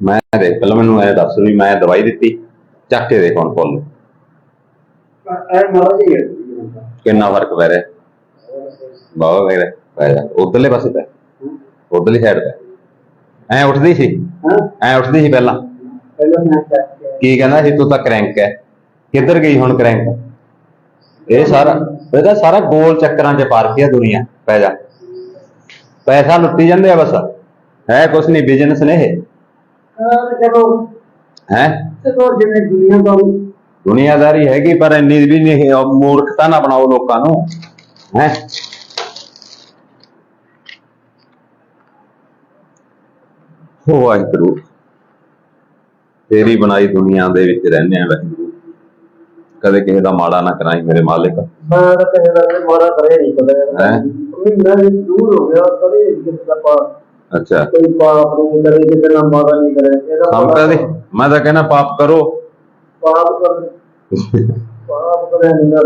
ਮੈਂ ਦੇਖ ਪਹਿਲਾਂ ਮੈਨੂੰ ਇਹ ਦੱਸ ਵੀ ਮੈਂ ਦਵਾਈ ਦਿੱਤੀ ਚੱਕ ਕੇ ਦੇਖ ਹੁਣ ਫੁੱਲ। ਇਹ ਮਾਰਾ ਜੀ ਹੈ ਕਿੰਨਾ ਫ਼ਰਕ ਪੈ ਰਿਹਾ? ਬਹੁਤ ਪੈ ਰਿਹਾ। ਪੈ ਜਾ ਉਧਰਲੇ ਪਾਸੇ ਪੈ। ਉਧਰਲੀ ਸਾਈਡ ਪੈ। ਐ ਉੱਠਦੀ ਸੀ? ਐ ਉੱਠਦੀ ਸੀ ਪਹਿਲਾਂ? ਪਹਿਲਾਂ ਮੈਂ ਚੱਕ ਕੇ। ਕੀ ਕਹਿੰਦਾ ਸੀ ਤੂੰ ਤਾਂ ਕਰੈਂਕ ਹੈ। ਕਿੱਧਰ ਗਈ ਹੁਣ ਕਰੈਂਕ ਇਹ ਸਾਰਾ ਇਹਦਾ ਸਾਰਾ ਗੋਲ ਚੱਕਰਾਂ 'ਚ ਪਾ ਰੱਖੀ ਆ ਦੁਨੀਆ। ਪੈ ਜਾ। ਪੈਸਾ ਲੁੱਟੀ ਜਾਂਦੇ ਆ ਬਸ। ਹੈ ਕੁਛ ਨਹੀਂ ਬਿਜ਼ਨਸ ਨੇ ਇਹ। ਹੈ? ਚਲੋ ਜਿਵੇਂ ਦੁਨੀਆ ਦਾ ਦੁਨੀਆਦਾਰੀ ਹੈਗੀ ਪਰ ਇੰਨੀ ਵੀ ਨਹੀਂ ਉਹ ਮੂਰਖਤਾ ਨਾ ਬਣਾਓ ਲੋਕਾਂ ਨੂੰ। ਹੈ? ਹੋ ਵਾਹਿਗੁਰੂ ਤੇਰੀ ਬਣਾਈ ਦੁਨੀਆ ਦੇ ਵਿੱਚ ਰਹਿੰਦੇ ਆ ਵਾਹਿਗੁਰੂ। ਕਦੇ ਕਿਸੇ ਦਾ ਮਾੜਾ ਨਾ ਕਰਾਈ ਮੇਰੇ ਮਾਲਿਕ। ਮੈਂ ਤਾਂ ਕਿਸੇ ਦਾ ਮਾਰਾ ਕਰੇ ਨਹੀਂ ਕਦੇ। ਵੀ ਦੂਰ ਹੋ ਗਿਆ ਕਦੇ ਕਿਸੇ ਦਾ ਪਾ- ਅੱਛਾ। ਕੋਈ ਪਾਪ ਨਹੀਂ ਕਰੇ ਕਿਸੇ ਦਾ ਮਾਰਾ ਨਹੀਂ ਕਰੇ। ਇਹਦਾ ਸੰਪਤਾ ਦੀ ਮੈਂ ਤਾਂ ਕਹਿੰਦਾ ਪਾਪ ਕਰੋ। ਪਾਪ ਕਰ। ਪਾਪ ਕਰੇ ਨਹੀਂ ਨਾ।